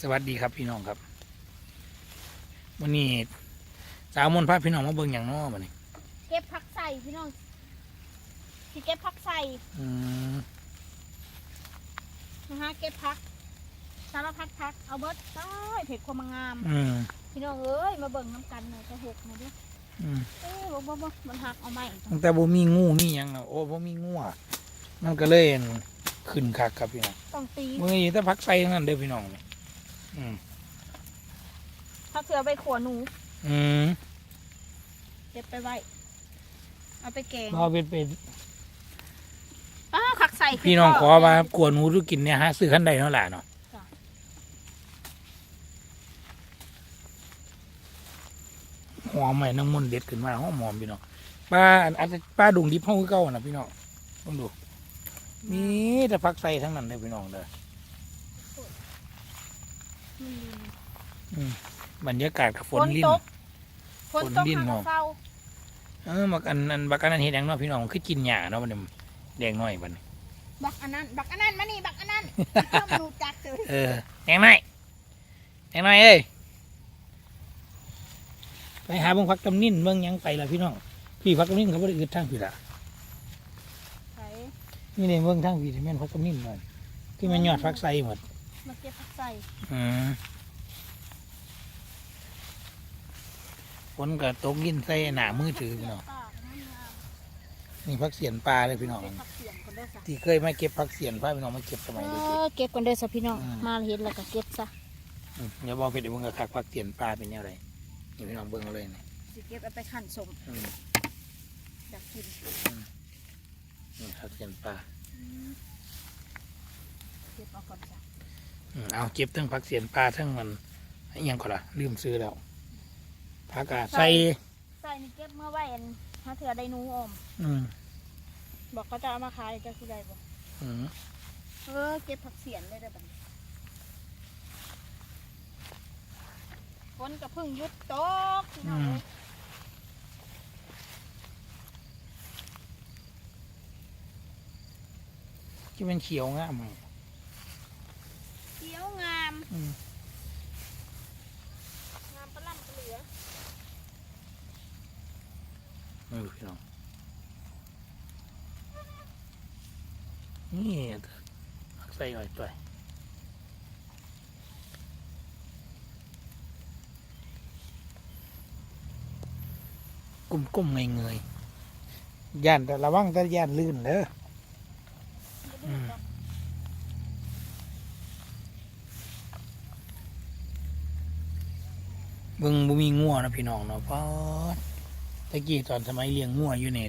สวัสดีครับพี่น้องครับวันนี้สาวมนต์พาพี่น้องมาเบิ่งอย่างน้อมานี่เก็บผักใส่พี่น้องสิเก็บผักใส่อืมนะฮะเก็บผักสารพัดผักเอาเบิดใต้เผ็ดความงาม อืมพี่น้องเอ้ยมาเบิ่งน้ำกันหน่อยจะหกหน่อยดิอืมเอ้ยบ่บ่บ่มันหักเอาไหมตั้งแต่บ่มีงูมีหยังน่ะโอ้บ่มีงูอะมันก็เลยอั่นขึ้นคักครับพี่น้องต้องตีมือนี้ถ้าพักใส่ทั้งนั้นเด้อพี่น้องนี่ อืมถ้าเสือไปขัวหนูอืมเก็บไปไว้ เอาไปแกงเราเป็นเป็นอ้าวผักใส่พี่น้องขอว่ากลัวหนูทุกกินเนี่ยฮะซื้อขั้นใดเนาะล่ะเนาะจ้ะหอมใหม่น้ำมันต์เด็ดขึ้นมาหอมหอมพี่น้องปลาอันอันปลาดุงดิบห้องเก่าน่ะพี่น้องต้องดูมีแต่พักใส่ทั้งนั้นเลยพี่น้องเด้ออืม บรรยากาศกับฝฝนนลิ้น ตกฝนตกฝนลิ้นหาเนาะเศร้าเออบักอันอันบักอันนั้นเห็นยังเนาะพี่น้องคือกินหญ้าเนาะมันนี่แดงน้อยบัดนบักอันนั้น บักอันนั้นมานี่บักอันนั้นเพิ่มรู้จักเลยเออแดงน้อยแดงน้อยเอ้ยไปหาเบิ่งพักตำนินเบิ่งหยังไปล่ะพี่น้องพี่พักตำนินเขาบ่ได้อึดทางพี่ล่ะใส่นี่เนี่ยเบิ่งทางพี่ที่แม่นพักตำนินหน่อยที่แม่นยอดพักใส่หมด มาเก็บผักใส่อืมฝนก็ตกยินใส่หน้ามือถือพี่น้องป้ามันงามนี่พักเสียนปลาเลยพี่น้อง เก็บผักเสียงคนเด้อจ้ะที่เคยมาเก็บพักเสียนพาพี่น้องมาเก็บสมัยเอเด็กอเก็บกันเด้อสะพี่น้อง อืม มาเห็นแล้วก็เก็บซะๆอืมอย่าบอกเพชรเดี๋ยวมึงก็คักพักเสียนปลาเป็นยังไงนี่พี่น้องเบิ่งเอาเลยนี่สิเก็บเอาไปขั่นสมอืมอยากกินนี่พักเสียนปลา เก็บเอาก่อนจ้ะอืม เอาเก็บทั้งพักเสียนปลาทั้งมันอิหยังก่อนละลืมซื้อแล้วพักกาใส่ ใส่นี่เก็บเมื่อไว้อันถ้าเถื่อได้หนูออม อืมบอกเขาจะเอามาขายจะคือได้บ่อืมเออเก็บผักเสียนเลยเด้อบัดนี้ฝนก็เพิ่งหยุดตกพี่น้องเอ้ยที่มันเขียวงามเลยเขียว งามอืมงามประล่ำประเหลือเออพี่น้องนี่พักใส่หน่อยตัวกุ้มๆเงยๆย่านแต่ระวังแต่ย่านลื่นเด้ออื เบิ่งบ่มีงัวนะพี่น้องเนาะเพราะตะกี้ตอนสมัยเลี้ยงงัวอยู่เนี่ย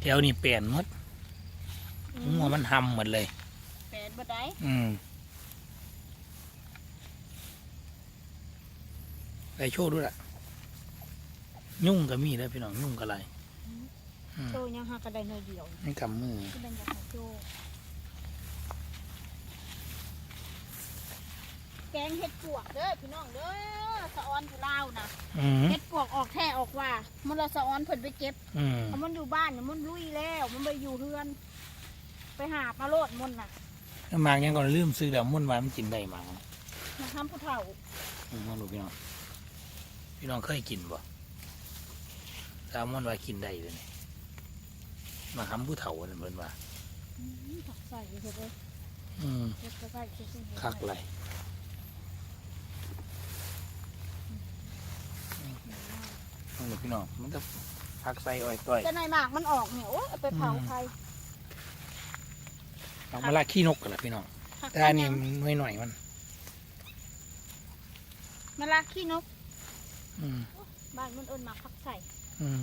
แถวนี้เปลี่ยนหมดงัวมันหำหมดเลย แปดบ่ได้อืมไปโชว์ด้วยล่ะ ยุ่งก็มีแล้วพี่น้องยุ่งก็ไรอืมโตยังหากันได้หน่อยเดียวไม่กำมือที่เป็นอยากให้โต แกงเห็ดปวกเด้อพี่น้องเด้อสะออนอยู่ลาวนะอืมเห็ดปวกออกแท้ออกว่ามันละสะออนเพิ่นไปเก็บอืมเอามันอยู่บ้านเนี่ยมันลุยแล้ว มันไปอยู่เฮือน ไปหาปลาโลดมันน่ะแล้วมากยังก่อนลืมซื้อแล้วมุ่นมามันกินได้มั้งมาทำผู้เฒ่าอืมลองดูพี่น้องพี่น้องเคยกินบ่แซลมอนว่ากินได้เลยนี่มาทำผู้เฒ่าเนี่ยเหมือนว่า อืมผักใส่เถอะเลยอืมเก็บก็ใส่เก็บก็ใส่คักไร ลองดูพี่น้องมันจะพักใส่อ้อยต้อยจะในหมากมันออกเนี่ยโอ้ยเอาไปเผาอืมไฟเอามาลาขี้นกกันละพี่น้องผักแต่อันนี้มันหน่อยๆมันมะลาขี้นก อืมบ้านมันเอิญหมากผักใส่อืม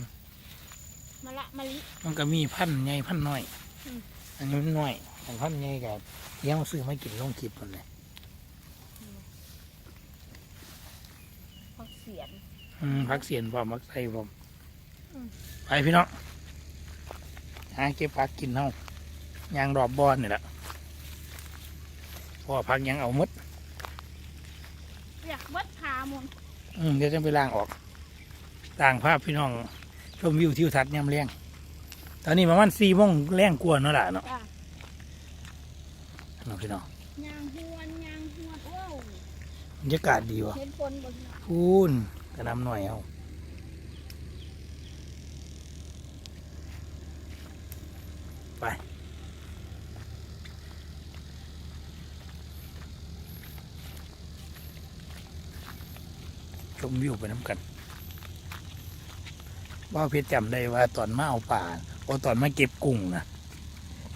มะละมะลิ มันก็มีพันธุ์ใหญ่พันธุ์น้อย อืม อันนี้มันน้อยอันพันธุ์ใหญ่กับเลี้ยงซื้อมากินลงคลิปมันเลย ผักเสียนอืม พักเสียนพร้อมพักใส่พร้อมอืมไปพี่น้องหาเก็บพักกินเฮายางดอบบอนนี่แหละพอพักยังเอาหมดอยากวัดขามุนอืมเดี๋ยวจะไปล้างออกต่างภาพพี่น้องชมวิวทิวทัศน์ยามเลี้ยงตอนนี้ประมาณสี่โมงแรงกวนเนาะล่ะเนาะจ้ะเนาะพี่น้องยางหวนยางหวนโอ้วบรรยากาศดีวะเห็นฝนบนพูน กระนำหน่อยเอาไปชมวิวไปน้ำกันว่าเพชรจำได้ว่าตอนมาเอาป่าโอตอนมาเก็บกุ้งนะ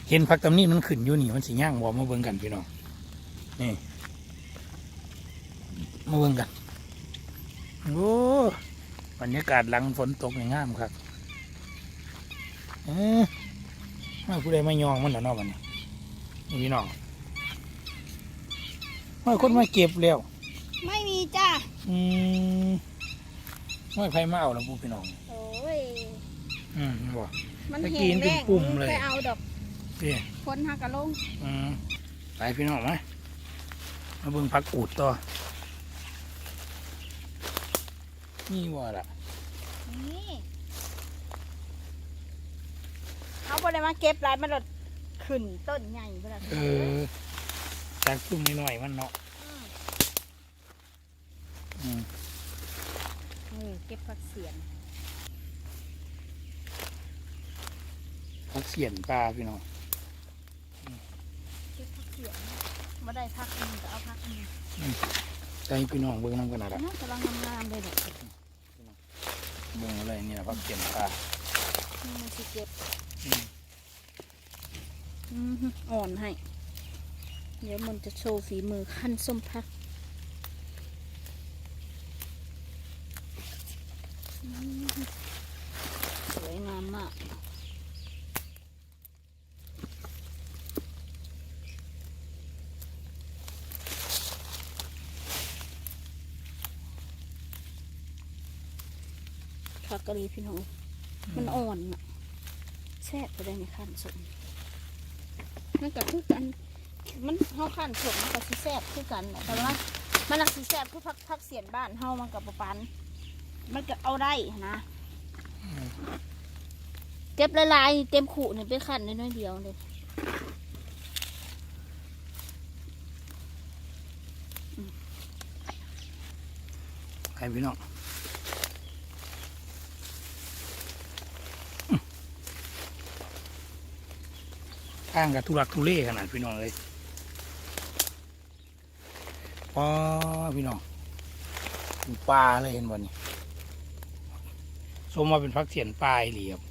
เห็นพักตำนี้มันขึ้นอยู่นี่มันสิย่างวอมาเบิ่งกันพี่น้องนี่มาเบิ่งกัน โอ้บรรยากาศหลังฝนตกนี่งามครับเออมาผู้ใดมายองมันแล้วเนาะมันนี่พี่น้องมาคนมาเก็บแล้ว ไม่มีจ้าอืมไม่ไผมาเอาแล้วพูพี่น้อง โอ้ย อืมบ่มันตะแห้กี้งมันเป็นแรงปุ่มเลยไปเอาดอกพี่ฝนหักกะลงอืมไปพี่น้องมามาเบิ่งพักอูดต่อ นี่ว่าล่ะนี่เขาบ่ได้มาเก็บหลายมันหลดขึ้นต้นใหญ่เวลาเออจากตุ้มน้อยๆมันเนาะมอืมเออเก็บผักเสียนพักเสียนปลาพี่น้องเก็บผักเสียนมาได้พักหนึงก็เอาพักหนึงใจพี่น้องเบิ่งน้ำกันนะล่ะน่ากำลังงามๆเลยเนี่ย เบิ่งอะไรนี่นะพักเก็บปลานี่มันสิเก็บอืมอ่อนให้ เดี๋ยวมันจะโชว์ฝีมือขั้นส้มพักสวยงามมาก ผักกะหรี่พี่น้อง มันอ่อนอะแซ่บไปได้ในขั้นสมมันก็คือกัน มันเฮาขั้นสมมันก็สิแซ่บคือกันแหละแต่ว่ามันน่ะสิแซ่บคือผักผักเสียนบ้านเฮามันกับปปัน มันก็เอาได้นะ เก็บละลายๆเต็มขู่นี่ไปขั้นน้อยๆเดียวเลยไปพี่น้องางกับทุรักทุเลขนาดพี่น้องเลยพอพี่น้องปลาเลยเห็นบ่นี่สมมาเป็นพักเสียนปลาอีหลีครับ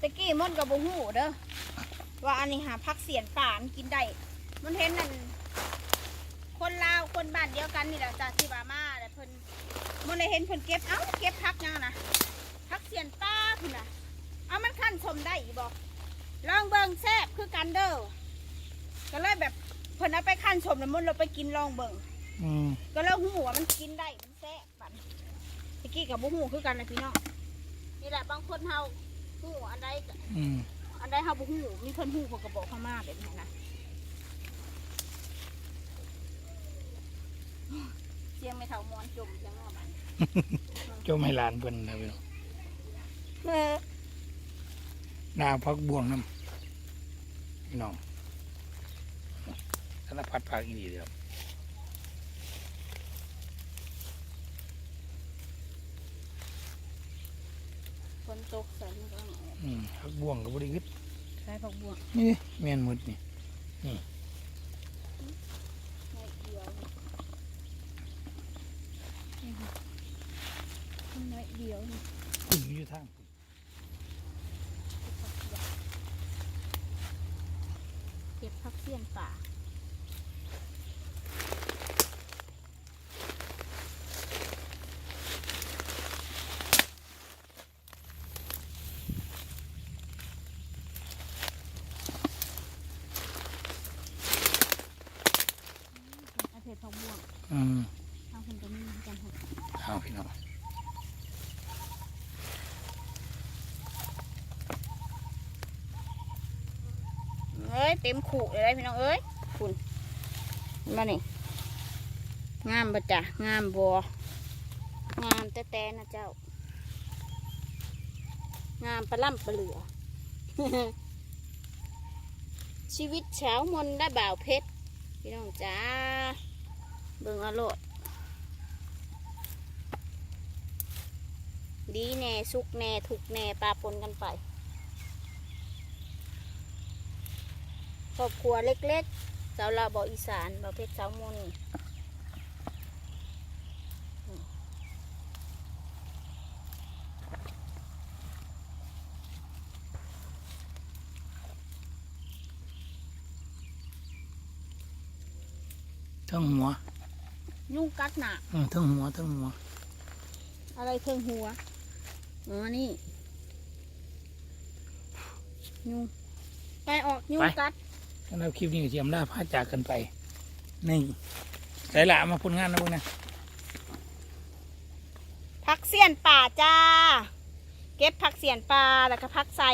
ตะกี้มันกับบ่ฮู้เด้อว่าอันนี้หาผักเสียนป่านกินได้มันเห็นนั่นคนลาวคนบ้านเดียวกันนี่แหละจ้าที่บามาแต่เพิ่น มันเลยเห็นเพิ่นเก็บ เอ้า เก็บผักยังนะผักเสียนป้าพุ่นน่ะ เอามันขั้นชมได้อีบอกลองเบิ่งแซ่บคือกันเด้อก็เลยแบบเพิ่นเอาไปขั้นชมแล้วมันเราไปกินลองเบิ่งอืมก็แล้วหูว่ามันกินได้มันแซ่บบัดตะกี้กับบ่หูคือกันนะพี่น้องนี่แหละบางคนเฮาหูอันใดก็อืมอันใดเฮาบ่ฮู้มีเพิ่นฮู้เพิ่นก็บอกเข้ามาแบบนี้นะเสียงไม่เท่ามอนจมเสียงว่ามันเจ้าไม่ลานเพิ่นนะพี่น้องเออหน้าพักบวงน้ำพี่น้องสารพัดผักอีหลีเลยครับฝนตกใส่มันก็ต้องออกอืมพักบวงกับบริกึดใช้ผักบัวนี่แม่นหมดนี่ในเดียวนี่นี่ค่ะมันน้อยเดียวนี่ คุณ อยู่ทางเก็บผักเสี้ยนป่าเผ็ดผักบัว อืม ทางคนก็มีเหมือนกันค่ะ เอาพี่น้อง เอ้ยเต็มขู่เลยได้พี่น้องเอ้ยคุณมานี่งามบ่จ้ะงามบัวงามแต่แต่นะเจ้า งามปลาล่ำปลาเหลือ ชีวิตเช้ามนได้บ่าวเพชรพี่น้องจ้าเบิ่งอาโลดดีแน่สุกแน่ถูกแน่ปลาปนกันไป ครอบครัวเล็กๆสาวลาวบอกอีสานบ่าวเพชรสาวมนต์เทั้งหัว ยุ่งกัดหนาอืมเทั้งหัวเทั้งหัว อะไรเทิงหัวอ๋อนี่ ยุ่งไปออกยุ่งกัดสำหรับคลิปนี้ก็เทียมล่าพาจากกันไปนี่ใส่ละมาผลงานนะพวกนะพักเสียนป่าจ้า เก็บผักเสียนปลาแล้วก็พักใส่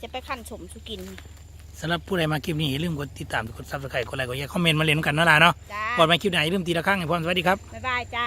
จะไปขั้นสมสุกินสำหรับผู้ใดมาคลิปนี้อย่าลืมกดติดตามกดซับสไครต์กดไลค์กดแชร์คอมเมนต์มาเล่นกันเนาะล่ะเนาะจ้าก่อนมาคลิปไหนอย่าลืมตีละครั้งให้พร้อมสวัสดีครับบ๊ายบายจ้า